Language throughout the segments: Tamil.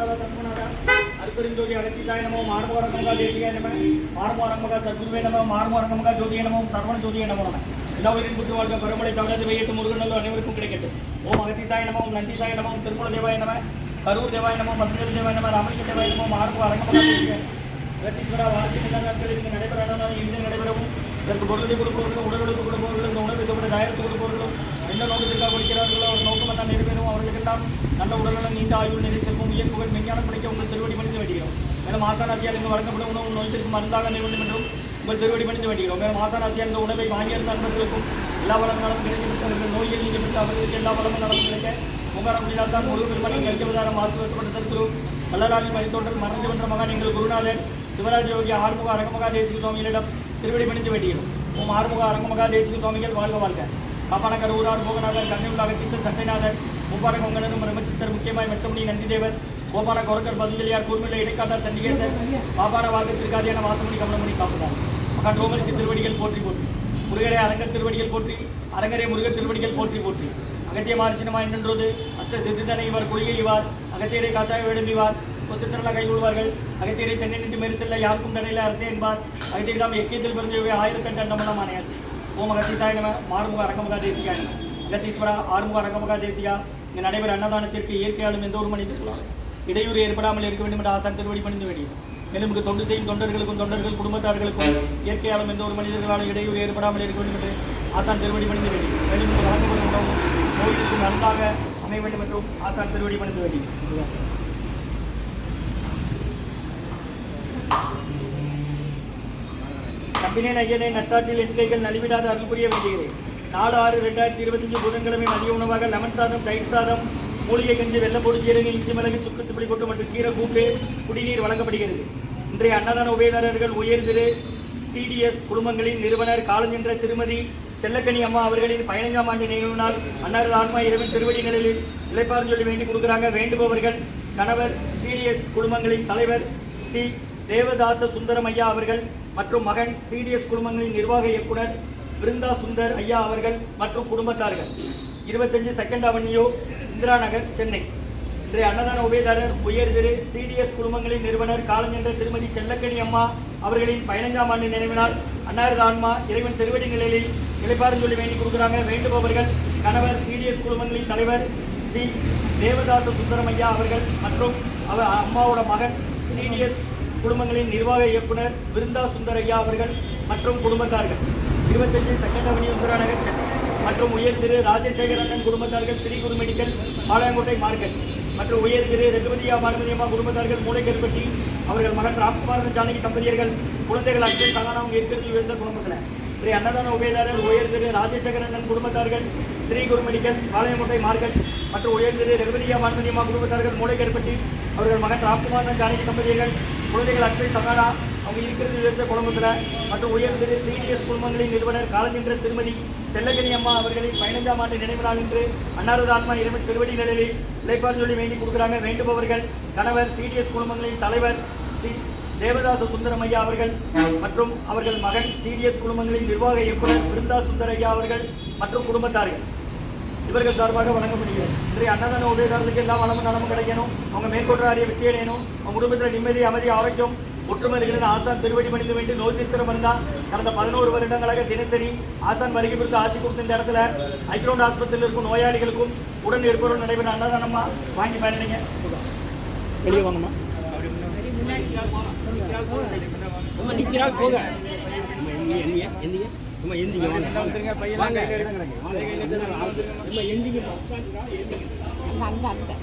சத்குணாதா சத்குணாதா அருப்பெருஞ்சோதி அகத்திசாய நமோ மார்மோரங்கமகா தேசிகாய நம மார்மோரங்கமகா சத்குருவே நம மார்மோரங்கமகா ஜோதிய நமோ சரவண ஜோதிய நமோ நம எல்லா வாழ்க பெருமளை தமிழது வெய்யட்டு முருகன் அனைவருக்கும் கிடைக்கட்டும் ஓம் அகத்திசாய நமோ நந்திசாய நமோ திருமூல தேவாய நம கரூர் தேவாய நமோ மதுரை தேவாய நம ராமலிங்க தேவாய நமோ மார்மோ அரங்கமகா தேசிகாய நாட்களில் இங்கு இன்று நடைபெறவும் இதற்கு பொருளை கொடுப்பவர்களும் உடலுக்கு கொடுப்பவர்களும் உணவு சாப்பிட தயாரித்து கொடுப்பவர்களும் எந்த நோக்கத்திற்காக கொடுக்கிறார்களோ அவர் நோக்கம் தான் நிறைவேறும் அவர்களுக்கெல்லாம் நல்ல உடல்நலம் நீண்ட ஆயுள் நிறை செல்வம் இயக்குகள் விஞ்ஞானம் படிக்க உங்கள் திருவடி பணிந்து வேண்டுகிறோம். மேலும் ஆசாராசியால் இங்கு வழங்கப்படும் உணவு நோய்த்திற்கு மருந்தாக நிலை வேண்டும் என்றும் உங்கள் திருவடி பணிந்து வேண்டுகிறோம். மேலும் ஆசாராசியால் இந்த உணவை வாங்கியிருந்த நண்பர்களுக்கும் எல்லா வளம் நலம் கிடைக்கப்பட்டு அவர்கள் நோயில் நீக்கப்பட்டு அவர்களுக்கு எல்லா வளமும் நலம் கிடைக்க முகாரம் விலாசார் முருகன் பெருமணி கல்கவதாரம் ஆசிர்வசப்பட்ட சத்குரு வல்லராஜி மணித்தோன்றல் மறைந்து வென்ற மகன் எங்கள் குருநாதன் சிவராஜ் யோகி ஆறுமுக அரங்கமகா தேசிக சுவாமிகளிடம் திருவடி பணிந்து வேண்டுகிறோம். உம் ஆறுமுக அரங்கமகா தேசிக சுவாமிகள் வாழ்க வாழ்க. காப்பானகர் ஊரார் போகநாதர் கண்ணியுள்ளாக தீர்த்தன் சட்டைநாதர் முப்பாரக உங்கனரும் பிரம்மச்சித்தர் முக்கியமாய் மெச்சமுடி நந்திதேவர் கோபால கொரக்கர் பதுஞ்சலியார் கூர்மில்ல இடைக்காட்டார் சண்டிகேசர் பாபார வாக்கு வாசமணி கமலமணி காப்புதான். மகா டோமரிசி திருவடிகள் போற்றி போற்றி. முருகரே அரங்கர் திருவடிகள் போற்றி. அரங்கரே முருக திருவடிகள் போற்றி போற்றி. அகத்திய மாரிசினமா என்னென்றது அஷ்ட சித்திதனை இவர் குளிகை இவார். அகத்தியரை காசாய வேடும்பிவார் சித்திரலா கை அகத்தியரை தென்னை நின்று மேறு செல்ல யாருக்கும் தடையில அரசே என்பார். அகத்தியர் தாம் எக்கியத்தில் பிறந்தவை ஆயிரத்தெட்டு அண்டமெல்லாம் ஆணையாச்சு ஓம் அகத்தீசாய நம மாறுமுக அரங்கமுகா தேசிகா நம அகத்தீஸ்வரா ஆறுமுக அரங்கமுகா தேசிகா. இங்கு நடைபெற அன்னதானத்திற்கு இயற்கையாலும் எந்த ஒரு மனிதர்களால் இடையூறு ஏற்படாமல் இருக்க வேண்டும் என்று ஆசான் திருவடி பணிந்து வேண்டியது. மேலும் தொண்டு செய்யும் தொண்டர்களுக்கும் தொண்டர்கள் குடும்பத்தார்களுக்கும் இயற்கையாலும் எந்த ஒரு மனிதர்களாலும் இடையூறு ஏற்படாமல் இருக்க வேண்டும் என்று ஆசான் திருவடி பணிந்து வேண்டியது. மேலும் இங்கு வழங்கப்படும் கோயிலுக்கு நன்றாக அமைய வேண்டும் என்றும் ஆசான் திருவடி பணிந்து வேண்டியது. கம்பினேன் ஐயனை நட்டாற்றில் என் கைகள் நலிவிடாத அருள் புரிய வேண்டுகிறேன் நாலு ஆறு ரெண்டாயிரத்தி இருபத்தஞ்சு புதன்கிழமை மதிய உணவாக லெமன் சாதம் தயிர் சாதம் மூலிகை கஞ்சி வெள்ளப்பொடி ஜீரகம் இஞ்சி மிளகு சுக்கு துப்பிடி கொட்டு மற்றும் கீரை கூட்டு குடிநீர் வழங்கப்படுகிறது. இன்றைய அன்னதான உபயதாரர்கள் உயர் திரு சிடிஎஸ் குடும்பங்களின் நிறுவனர் காலஞ்சென்ற திருமதி செல்லக்கனி அம்மா அவர்களின் பதினைஞ்சாம் ஆண்டு நினைவு நாள். அன்னாரது ஆன்மா இரவின் திருவடி நிலையில் இழைப்பார் சொல்லி வேண்டி கொடுக்குறாங்க. வேண்டுபவர்கள் கணவர் சிடிஎஸ் குடும்பங்களின் தலைவர் சி. தேவதாச சுந்தரமையா அவர்கள் மற்றும் மகன் சிடிஎஸ் குடும்பங்களின் நிர்வாக இயக்குனர் பிருந்தா சுந்தர் ஐயா அவர்கள் மற்றும் குடும்பத்தார்கள். இருபத்தஞ்சு செகண்ட் அவென்யூ இந்திரா நகர் சென்னை. இன்றைய அன்னதான உபயதாரர் உயர் திரு சிடிஎஸ் குடும்பங்களின் நிறுவனர் காலஞ்சென்ற திருமதி செல்லக்கணி அம்மா அவர்களின் பதினைஞ்சாம் ஆண்டு நினைவினால் அன்னாரது ஆன்மா இறைவன் திருவடி நிலையில் இளைப்பாறு சொல்லி வேண்டி கொடுக்குறாங்க. வேண்டுபவர்கள் கணவர் சிடிஎஸ் குடும்பங்களின் தலைவர் சி. தேவதாச சுந்தரம் ஐயா அவர்கள் மற்றும் அவர் அம்மாவோட மகன் சிடிஎஸ் குடும்பங்களின் நிர்வாக இயக்குனர் விருந்தா சுந்தரையா அவர்கள் மற்றும் குடும்பத்தார்கள். இருபத்தஞ்சு செகண்ட் அவென்யூ நகர் சென்னை மற்றும் உயர் திரு ராஜசேகர் அண்ணன் குடும்பத்தார்கள் ஸ்ரீ குரு மெடிக்கல் பாளையங்கோட்டை மார்க்கெட் மற்றும் உயர் திரு ரகுபதியா பார்வதியம்மா குடும்பத்தார்கள் மூளைக்கருப்பட்டி அவர்கள் மகன் ராம்குமாரன் ஜானகி தம்பதியர்கள் குழந்தைகள் அக்ஷய் சகானம் இருக்கிறது யுஎஸ்ஏ குடும்பத்தில் இன்றைய அன்னதான உபயதாரர் உயர் திரு ராஜசேகர் அண்ணன் குடும்பத்தார்கள் ஸ்ரீ குரு மெடிக்கல்ஸ் பாளையங்கோட்டை மார்க்கெட் மற்றும் உயர் திரு ரகுபதியா குடும்பத்தார்கள் மூளைக்கருப்பட்டி அவர்கள் மகன் ராம்குமார் ஜானகி தம்பதியர்கள் குழந்தைகள் அக்ஷய் சகாடா அவங்க இருக்கிறது யுஎஸ்ஏ குடும்பத்தில் மற்றும் உயர்ந்திரு சிடிஎஸ் குடும்பங்களின் நிறுவனர் காலஞ்சென்ற திருமதி செல்லக்கனி அம்மா அவர்களின் பதினைஞ்சாம் ஆண்டு நினைவு நாள் என்று அன்னாரது ஆத்மா இரவு திருவடி நிலையில் இலைப்பாறு சொல்லி வேண்டி கொடுக்குறாங்க. வேண்டுபவர்கள் கணவர் சிடிஎஸ் குடும்பங்களின் தலைவர் சி தேவதாச சுந்தரம் ஐயா அவர்கள் மற்றும் அவர்கள் மகன் சிடிஎஸ் குடும்பங்களின் நிர்வாக இயக்குனர் பிருந்தா சுந்தர் ஐயா அவர்கள் மற்றும் குடும்பத்தார்கள். இவர்கள் சார்பாக வழங்கப்படுகிறது. இன்றைய அன்னதான உதவிதாரர்களுக்கு எல்லா வளமும் நலமும் கிடைக்கணும். அவங்க மேற்கொண்ட அறிய வெற்றி அடையணும். அவங்க குடும்பத்தில் நிம்மதி அமைதி ஆரோக்கியம் ஒற்றுமை இருக்கிறது. ஆசான் திருவடி பணிந்து வேண்டி நோய் தீர்த்திரம் இருந்தால் கடந்த பதினோரு வருடங்களாக தினசரி ஆசான் வருகை குறித்து ஆசி கொடுத்த இந்த இடத்துல ஐக்ரௌண்ட் ஆஸ்பத்திரியில் இருக்கும் நோயாளிகளுக்கும் உடன் இருப்பவரும் நடைபெற அன்னதானமா? வாங்கி பயணிங்க வெளியே வாங்கம்மா. போக. அம்மா எந்திங்க வாங்க. வாங்க. அம்மா எந்திங்க. அங்க அங்க அங்க.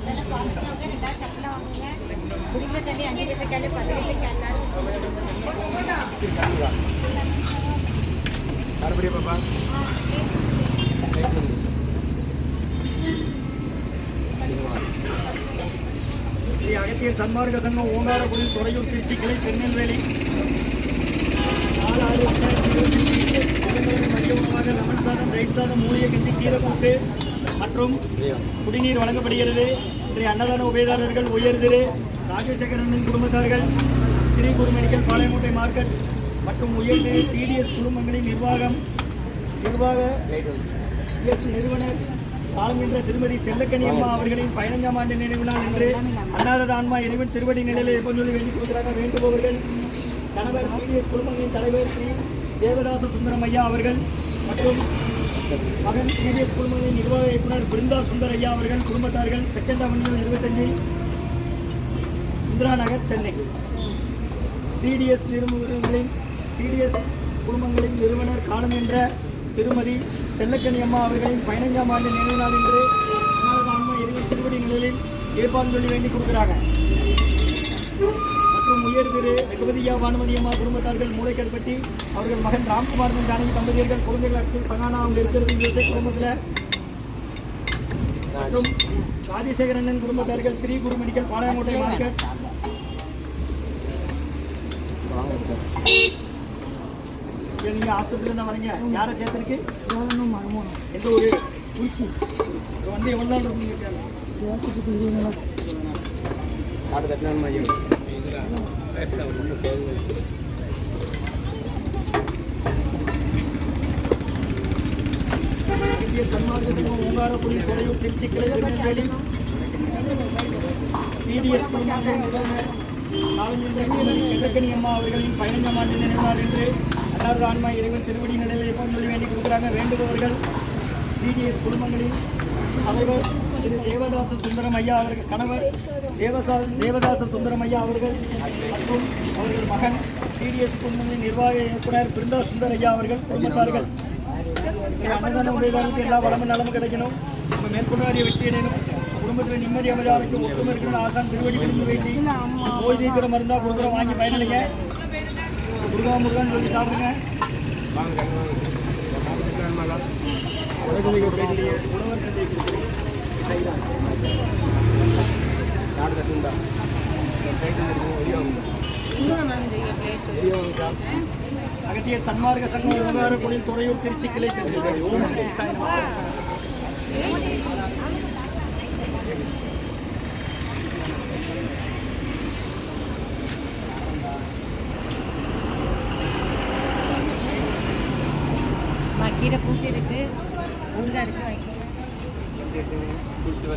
இதெல்லாம் குழந்தைங்க ரெண்டாவது கட்டலாம் வாங்குங்க. குடிக்க தண்ணி அஞ்சு லிட்டர் கேளு பத்து லிட்டர் கேட்டாலும் மறுபடியும் பாப்பா. ஸ்ரீ அகத்தியர் சன்மார்க்க சங்கம் ஓங்காரக்குடி துறையூர் திருச்சி கிளை திருநெல்வேலி. நாலு ஆறு மதிய உணவாக லெமன் சாதம் ரைஸ் சாதம் மூலிகை கஞ்சி கீரை மற்றும் குடிநீர் வழங்கப்படுகிறது. இன்றைய அன்னதான உபயதாரர்கள் உயர்திரு ராஜசேகரனின் குடும்பத்தார்கள் ஸ்ரீ குரு மெடிக்கல் பாளையங்கோட்டை மார்க்கெட் மற்றும் உயர்திரு சிடிஎஸ் குடும்பங்களின் நிர்வாகம் நிர்வாக நிறுவனர் காலஞ்சென்ற திருமதி செல்லக்கனியம்மா அவர்களின் பதினைஞ்சாம் ஆண்டு நினைவு நாள் என்று அன்னாரது ஆன்மா இறைவன் திருவடி நிலையில் எப்போ சொல்லி வேண்டிக் வேண்டுபவர்கள் கணவர் சிடிஎஸ் குழுமங்களின் தலைவர் ஸ்ரீ தேவதாச சுந்தரம் ஐயா அவர்கள் மற்றும் மகன் சிடிஎஸ் குழுமங்களின் நிர்வாக இயக்குனர் பிருந்தா சுந்தர் ஐயா அவர்கள் குடும்பத்தார்கள் செகண்ட் அவென்யூ இருபத்தஞ்சு இந்திரா நகர் சென்னை சிடிஎஸ் நிறுவனங்களின் சிடிஎஸ் குடும்பங்களின் நிறுவனர் காலம் என்ற திருமதி செல்லக்கனி அம்மா அவர்களின் பதினைஞ்சாம் ஆண்டு நினைவு நாள் என்று அன்னாரது திருவடி நிலையில் ஏற்பாடு சொல்லி வேண்டி கொடுக்குறாங்க. மற்றும் உயர் திரு ரகுபதியா வானுமதி அம்மா குடும்பத்தார்கள் மூளைக்கல்பட்டி அவர்கள் மகன் ராம்குமார் ஜானகி தம்பதியர்கள் குழந்தைகள் அரசு சகானா அவங்க இருக்கிறது. இசை குடும்பத்தில். மற்றும் ராஜசேகரண்ணன் குடும்பத்தார்கள் ஸ்ரீ குரு மெடிக்கல் பாளையங்கோட்டை மார்க்கெட். இப்போ நீங்கள் ஹாஸ்பிட்டலில் தான் வரீங்க? யாரை சேர்த்துருக்கு? எந்த ஒரு குறிச்சி இப்போ வந்து எவ்வளோ நாள் இருக்குங்க சேலம் காடு கட்டினாலும் மையம் இந்திய சன்மார்க்க சங்கம் திருச்சி கிளை திருநெல்வேலி சிடிஎஸ் செல்லக்கனி அம்மா அவர்களின் பதினைஞ்சாம் ஆண்டு நினைவு நாள் என்று அன்னாரது ஆன்மா இறைவன் திருவடி நிலையில் எப்போ சொல்லி வேண்டி கொடுக்குறாங்க. வேண்டுபவர்கள் சிடிஎஸ் குடும்பங்களின் தலைவர் திரு தேவதாச சுந்தரம் ஐயா அவர்கள் கணவர் தேவசா தேவதாச சுந்தரம் ஐயா அவர்கள் மற்றும் அவர்கள் மகன் சிடிஎஸ் குடும்பங்களின் நிர்வாக இயக்குனர் பிருந்தா சுந்தர் ஐயா அவர்கள் குடும்பத்தார்கள். அன்னதான உதவிகளுக்கு எல்லா வளமும் நலமும் கிடைக்கணும். நம்ம மேற்கொண்டாடிய வெற்றி அடையணும். குடும்பத்தில் நிம்மதி அமைதியாருக்கு ஒற்றுமை இருக்கணும் ஆசான் திருவடி விழுந்து வேண்டி நோய் தீர்க்கிற மருந்தா கொடுக்குறோம். வாங்கி பயனடைங்க. முருகா முருகான்னு சொல்லி சாப்பிடுங்க. வாங்க உழவர் சந்தை கொடுக்குறோம் கட்டுண்டா அகத்திய சன்மார்க்க சங்கம் விவகாரக்குடியில் துறையூர் திருச்சி கிளை திருநெல்வேலி ஓம் சாய்